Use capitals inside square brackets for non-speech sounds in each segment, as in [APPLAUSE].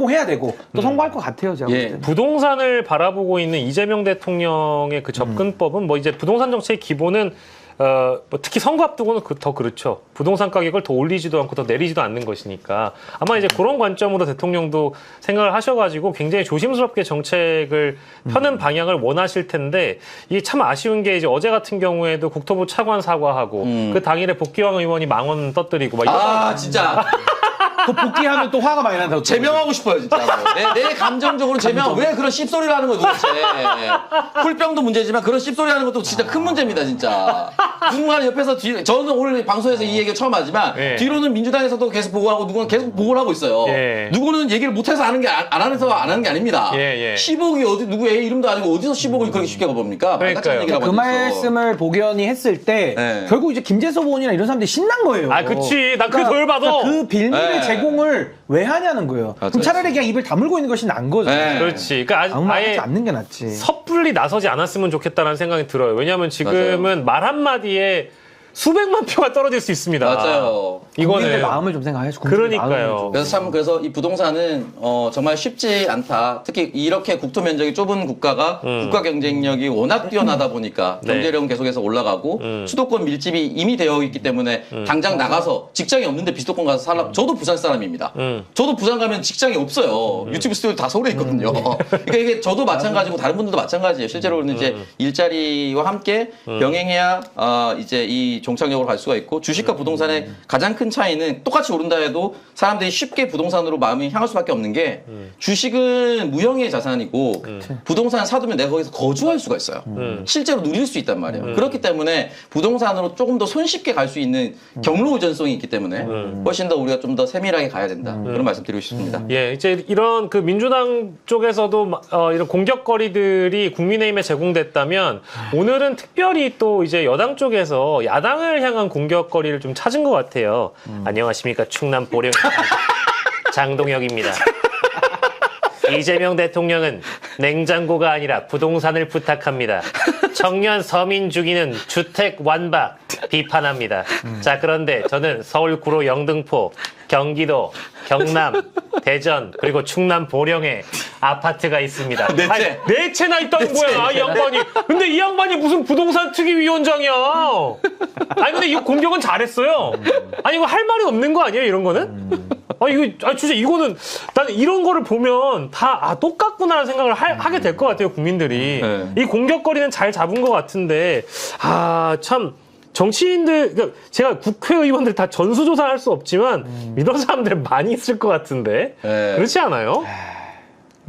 성공해야 되고 또 성공할 것 같아요, 제가 예. 부동산을 바라보고 있는 이재명 대통령의 그 접근법은 뭐 이제 부동산 정책의 기본은 어, 뭐 특히 선거 앞두고는 그- 더 그렇죠. 부동산 가격을 더 올리지도 않고 더 내리지도 않는 것이니까 아마 이제 그런 관점으로 대통령도 생각을 하셔가지고 굉장히 조심스럽게 정책을 펴는 방향을 원하실 텐데 이게 참 아쉬운 게 이제 어제 같은 경우에도 국토부 차관 사과하고 음. 그 당일에 복귀왕 의원이 망언 떠뜨리고 막 이런 아 진짜 [LAUGHS] 그 복귀하면 또 화가 많이 난다고. 제명하고 싶어요 진짜. 내, 내 감정적으로 제명 왜 그런 씹소리를 하는 거야 도대체. 쿨병도 문제지만 그런 씹소리 하는 것도 진짜 큰 문제입니다 진짜. 누군가 옆에서 뒤 저는 오늘 방송에서 이 얘기를 처음 하지만 예. 뒤로는 민주당에서도 계속 보고하고 누구는 계속 보고를 하고 있어요. 예. 누구는 얘기를 못해서 하는 게 안 하면서 안 하는 게 아닙니다. 예, 예. 10억이 어디 누구의 이름도 아니고 어디서 10억을 그렇게 쉽게 가봅니까? 그러니까요. 얘기라고 그. 말씀을 복의원이 했을 때 네. 결국 이제 김재섭 의원이나 이런 사람들이 신난 거예요. 아, 그치. 나그 덜 받아. 그러니까 그 빌미를 네. 제공을 왜 하냐는 거예요. 그럼 차라리 그냥 입을 다물고 있는 것이 나은 거죠. 네. 그렇지. 그러니까 아무 말 아예 하지 않는 게 낫지. 섣불리 나서지 않았으면 좋겠다는 생각이 들어요. 왜냐하면 지금은 말 한마디에 수백만 표가 떨어질 수 있습니다. 맞아요. 이거는 마음을 좀 생각해서 그러니까요. 그래서 참 그래서 이 부동산은 어, 정말 쉽지 않다. 특히 이렇게 국토 면적이 좁은 국가가 국가 경쟁력이 워낙 뛰어나다 보니까 음. 네. 경제력은 계속해서 올라가고 음. 수도권 밀집이 이미 되어 있기 때문에 당장 나가서 직장이 없는데 비수도권 가서 살라. 저도 부산 사람입니다. 음. 저도 부산 가면 직장이 없어요. 유튜브 스튜디오 다 서울에 있거든요. [LAUGHS] 그러니까 이게 저도 마찬가지고 다른 분들도 마찬가지예요. 실제로는 이제 일자리와 함께 병행해야 어, 이제 이 종착역으로 갈 수가 있고 주식과 부동산의 가장 큰 차이는 똑같이 오른다 해도 사람들이 쉽게 부동산으로 마음이 향할 수밖에 없는 게 주식은 무형의 자산이고 부동산 사두면 내가 거기서 거주할 수가 있어요. 음. 실제로 누릴 수 있단 말이에요. 그렇기 때문에 부동산으로 조금 더 손쉽게 갈 수 있는 경로 의존성이 있기 때문에 훨씬 더 우리가 좀 더 세밀하게 가야 된다. 그런 말씀 드리고 싶습니다. 예, 이제 이런 그 민주당 쪽에서도 마- 어, 이런 공격거리들이 국민의힘에 제공됐다면 오늘은 특별히 또 이제 여당 쪽에서 야당 을 향한 공격거리를 좀 찾은 것 같아요. 안녕하십니까 충남 보령 [LAUGHS] 장동혁입니다. 이재명 대통령은 냉장고가 아니라 부동산을 부탁합니다. 청년 서민 죽이는 주택 완박 비판합니다. 자, 그런데 저는 서울 구로 영등포, 경기도, 경남, 대전, 그리고 충남 보령에 아파트가 있습니다. 네 채. 아니, 네 채나 있다는 거야, 이 양반이. 근데 이 양반이 무슨 부동산 특위위원장이야. 아니, 근데 이 공격은 잘했어요. 아니, 이거 할 말이 없는 거 아니에요, 이런 거는? 아 이거 아 진짜 이거는 나는 이런 거를 보면 다 아 똑같구나라는 생각을 하, 게 될 것 같아요 국민들이 네. 이 공격거리는 잘 잡은 것 같은데 아 참 정치인들 그러니까 제가 국회의원들 다 전수조사할 수 없지만 이런 사람들 많이 있을 것 같은데 네. 그렇지 않아요?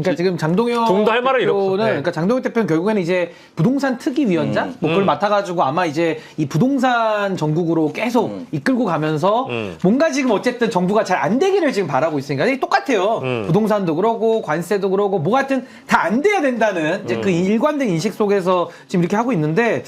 그러니까 지금 장동혁 좀더 할 말을 잃었어. 대표는 네. 그러니까 장동혁 대표는 결국에는 이제 부동산 특위 위원장 뭐 그걸 맡아가지고 아마 이제 이 부동산 전국으로 계속 이끌고 가면서 음. 뭔가 지금 어쨌든 정부가 잘 안 되기를 지금 바라고 있으니까 이게 똑같아요. 음. 부동산도 그러고 관세도 그러고 뭐 같은 다 안 돼야 된다는 이제 그 음. 일관된 인식 속에서 지금 이렇게 하고 있는데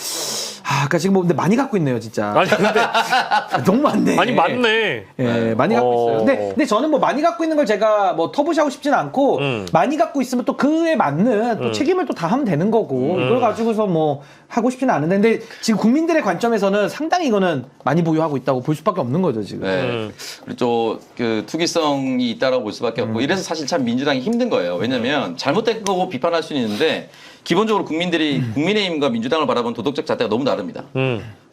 아, 그러니까 지금 뭐 근데 많이 갖고 있네요, 진짜. 아니 근데 [LAUGHS] 너무 많네. 아니 맞네. 예, 많이 갖고 어. 있어요. 근데, 근데 저는 뭐 많이 갖고 있는 걸 제가 뭐 터부시하고 싶지는 않고 음. 많이 갖고 있으면 또 그에 맞는 또 책임을 또 다 하면 되는 거고 음. 이걸 가지고서 뭐 하고 싶지는 않은데 근데 지금 국민들의 관점에서는 상당히 이거는 많이 보유하고 있다고 볼 수밖에 없는 거죠 지금. 네. 음. 그리고 또그 투기성이 있다라고 볼 수밖에 없고 이래서 사실 참 민주당이 힘든 거예요. 왜냐면 잘못된 거고 비판할 수는 있는데 기본적으로 국민들이 국민의힘과 민주당을 바라보는 도덕적 잣대가 너무 다릅니다.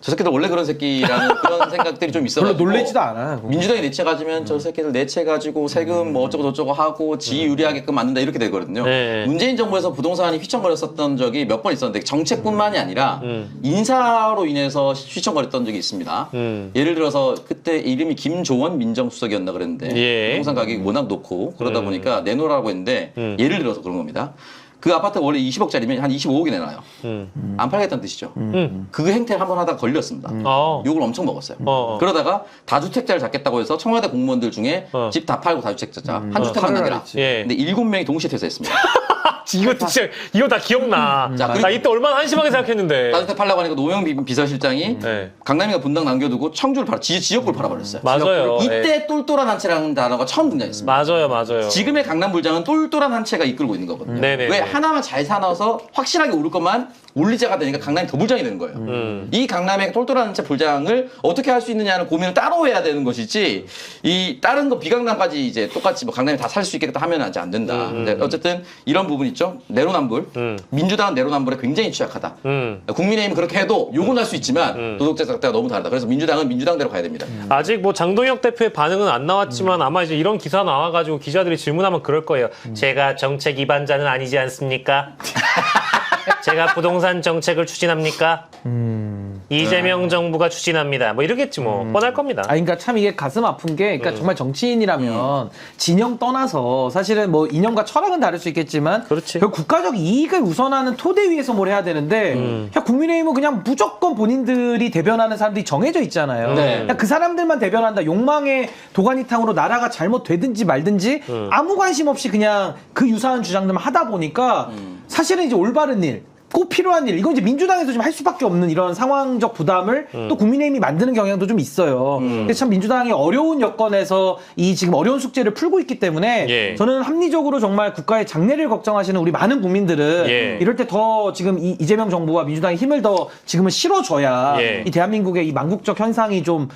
음. 저 새끼들 원래 그런 새끼라는 [LAUGHS] 그런 생각들이 좀 있어요. 별로 놀래지도 않아요. 민주당이 내채 가지면 저 새끼들 내채 가지고 세금 뭐 어쩌고 저쩌고 하고 지 유리하게끔 만든다 이렇게 되거든요. 네. 문재인 정부에서 부동산이 휘청거렸었던 적이 몇 번 있었는데 정책뿐만이 아니라 음. 인사로 인해서 휘청거렸던 적이 있습니다. 음. 예를 들어서 그때 이름이 김조원 민정수석이었나 그랬는데 예. 부동산 가격이 워낙 높고 그러다 보니까 내놓으라고 했는데 음. 예를 들어서 그런 겁니다. 그 아파트가 원래 20억짜리면 한 25억이 내놔요. 음. 안 팔겠다는 뜻이죠. 음. 그 행태를 한번 하다가 걸렸습니다. 어. 욕을 엄청 먹었어요. 어. 그러다가 다주택자를 잡겠다고 해서 청와대 공무원들 중에 어. 집 다 팔고 다주택자 한 주택만 팔으라 남겨라. 그랬지. 예. 근데 일곱 명이 동시에 퇴사했습니다. [LAUGHS] 이거 진짜 이거 다 기억나. 자, 나 이때 얼마나 한심하게 생각했는데. 따뜻해 팔라고 하니까 노영 비- 비서실장이 네. 강남이가 분당 남겨두고 청주를 팔아 지, 지역구를 팔아버렸어요. 맞아요. 이때 똘똘한 한 채라는 단어가 처음 등장했습니다. 맞아요, 맞아요. 지금의 강남 불장은 똘똘한 한 채가 이끌고 있는 거거든요. 네네. 왜 하나만 잘 사놔서 확실하게 오를 것만 올리자가 되니까 강남이 더 불장이 되는 거예요. 음. 이 강남의 똘똘한 한 채 불장을 어떻게 할 수 있느냐는 고민을 따로 해야 되는 것이지 이 다른 거 비강남까지 이제 똑같이 뭐 강남이 다 살 수 있겠다 하면 아직 안 된다. 근데 어쨌든 이런 부분 있죠. 내로남불. 음. 민주당은 내로남불에 굉장히 취약하다. 음. 국민의힘은 그렇게 해도 욕은 할 수 있지만 도덕적 잣대가 너무 다르다. 그래서 민주당은 민주당대로 가야 됩니다. 아직 뭐 장동혁 대표의 반응은 안 음. 나왔지만 아마 이제 이런 기사 나와가지고 기자들이 질문하면 그럴 거예요. 음. 제가 정책 위반자는 아니지 않습니까? [LAUGHS] 제가 부동산 정책을 추진합니까? 음. 이재명 정부가 추진합니다. 뭐 이러겠지 뭐 뻔할 겁니다. 아, 그러니까 참 이게 가슴 아픈 게, 그러니까 정말 정치인이라면 진영 떠나서 사실은 뭐 이념과 철학은 다를 수 있겠지만, 그렇지. 결국 국가적 이익을 우선하는 토대 위에서 뭘 해야 되는데, 그냥 국민의힘은 그냥 무조건 본인들이 대변하는 사람들이 정해져 있잖아요. 네. 그냥 그 사람들만 대변한다. 욕망의 도가니탕으로 나라가 잘못되든지 말든지 아무 관심 없이 그냥 그 유사한 주장들만 하다 보니까 사실은 이제 올바른 일. 꼭 필요한 일, 이건 이제 민주당에서 좀할 수밖에 없는 이런 상황적 부담을 또 국민의힘이 만드는 경향도 좀 있어요. 그래서 참 민주당이 어려운 여건에서 이 지금 어려운 숙제를 풀고 있기 때문에 예. 저는 합리적으로 정말 국가의 장래를 걱정하시는 우리 많은 국민들은 예. 이럴 때 더 지금 이, 이재명 정부와 민주당의 힘을 더 지금은 실어줘야 예. 이 대한민국의 이 망국적 현상이 좀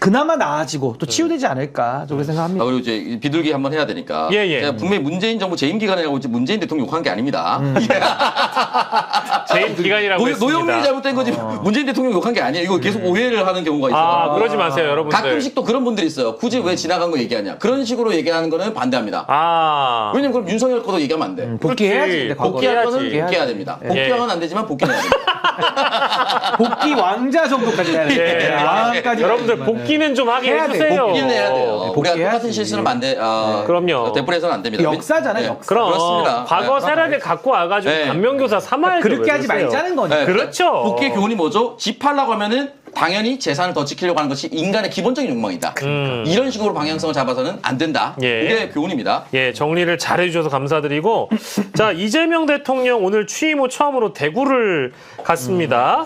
그나마 나아지고 또 치유되지 않을까 저렇게 생각합니다. 아, 그리고 이제 비둘기 한번 해야 되니까. 예, 예. 제가 분명히 문재인 정부 재임 기간이라고 이제 문재인 대통령 욕한 게 아닙니다. [LAUGHS] 재임 기간이라고 노, 했습니다. 노영민이 잘못된 거지 문재인 대통령 욕한 게 아니에요. 이거 계속 오해를 하는 경우가 있어요. 아, 그러지 마세요, 여러분들. 가끔씩 또 그런 분들이 있어요. 굳이 왜 지나간 거 얘기하냐. 그런 식으로 얘기하는 거는 반대합니다. 아. 왜냐면 그럼 윤석열 거도 얘기하면 안 돼. 복귀해야지. 근데 과거에. 복귀할 거는 복귀해야지. 복귀해야 됩니다. 예. 복귀하면 안 되지만 복귀는 해야 됩니다. [LAUGHS] 복귀 왕자 정도까지 해야 돼. 예. 왕까지 여러분들. 복귀는 좀 하게 해야 돼. 해주세요. 복귀는 해야 돼요. 우리가 복귀해야지. 똑같은 실수는 안 돼. 아, 그럼요. 되풀이해서는 안 됩니다. 역사잖아요, 네. 역사. 그럼 그렇습니다. 과거 네. 세락을 갖고 와가지고 네. 감명교사 삼아야죠. 그렇게 왜 하지 그러세요? 말자는 거니까. 네, 그렇죠. 복귀의 교훈이 뭐죠? 집 팔라고 하면은 당연히 재산을 더 지키려고 하는 것이 인간의 기본적인 욕망이다. 음. 이런 식으로 방향성을 잡아서는 안 된다. 예. 이게 교훈입니다. 예, 정리를 잘 해주셔서 감사드리고. 자, 이재명 대통령 오늘 취임 후 처음으로 대구를 갔습니다.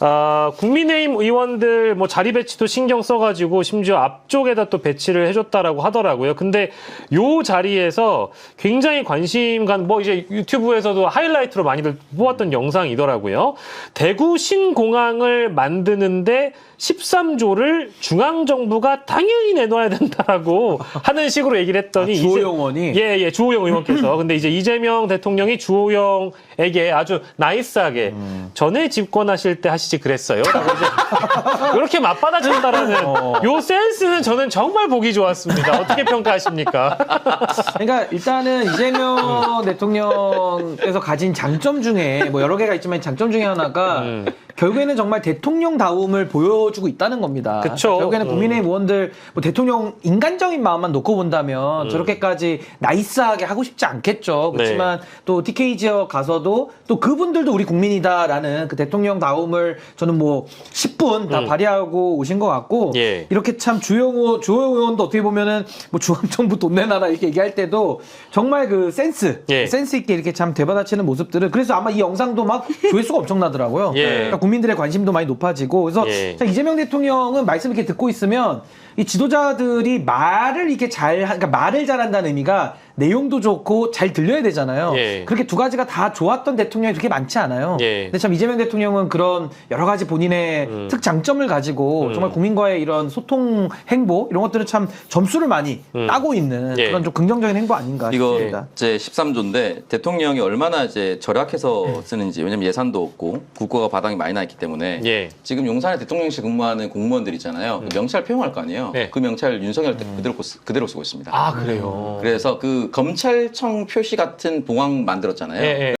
아, 국민의힘 의원들 뭐 자리 배치도 신경 써가지고 심지어 앞쪽에다 또 배치를 해줬다라고 하더라고요. 근데 요 자리에서 굉장히 관심 간, 뭐 이제 유튜브에서도 하이라이트로 많이들 뽑았던 영상이더라고요. 대구 신공항을 만드는 데 13조를 중앙 정부가 당연히 내놔야 된다라고 [LAUGHS] 하는 식으로 얘기를 했더니 아, 주호영 의원이? 예, 예, 주호영 의원께서 [CLEARS THROAT] 근데 이제 이재명 대통령이 주호영에게 아주 나이스하게 음. 전에 집권하실 때 하시지 그랬어요. 라고 이제 [LAUGHS] 이렇게 맞받아쳤다라는 어. 요 센스는 저는 정말 보기 좋았습니다. 어떻게 평가하십니까? [LAUGHS] 그러니까 일단은 이재명 대통령께서 가진 장점 중에 뭐 여러 개가 있지만 장점 중에 하나가 음. 결국에는 정말 대통령다움을 보여주고 있다는 겁니다. 그쵸. 결국에는 음. 국민의힘 의원들 뭐 대통령 인간적인 마음만 놓고 음. 본다면 저렇게까지 나이스하게 하고 싶지 않겠죠. 네. 그렇지만 또 TK 지역 가서도 또 그분들도 우리 국민이다라는 그 대통령다움을 저는 뭐 10분 다 음. 발휘하고 오신 것 같고 예. 이렇게 참 주영호 주호영 의원도 어떻게 보면은 뭐 중앙정부 돈 내놔라 이렇게 얘기할 때도 정말 그 센스 예. 센스 있게 이렇게 참 되받아치는 모습들을 그래서 아마 이 영상도 막 조회수가 엄청나더라고요. 예. 그러니까 국민들의 관심도 많이 높아지고 그래서 예. 자, 이재명 대통령은 말씀 이렇게 듣고 있으면 이 지도자들이 말을 이렇게 잘 하- 그러니까 말을 잘한다는 의미가 내용도 좋고 잘 들려야 되잖아요. 예. 그렇게 두 가지가 다 좋았던 대통령이 그렇게 많지 않아요. 예. 근데 참 이재명 대통령은 그런 여러 가지 본인의 음. 특장점을 가지고 정말 국민과의 이런 소통 행보 이런 것들은 참 점수를 많이 음. 따고 있는 예. 그런 좀 긍정적인 행보 아닌가 이거 싶습니다. 이제 13조인데 대통령이 얼마나 이제 절약해서 쓰는지 왜냐면 예산도 없고 국고가 바닥이 많이 나 있기 때문에 예. 지금 용산에 대통령실 근무하는 공무원들 있잖아요. 그 명찰 표용할 거 아니에요. 네. 그 명찰 윤석열 때 그대로 쓰- 그대로 쓰고 있습니다. 아, 그래요. 그래서 그 검찰청 표시 같은 봉황 만들었잖아요. 예, 예.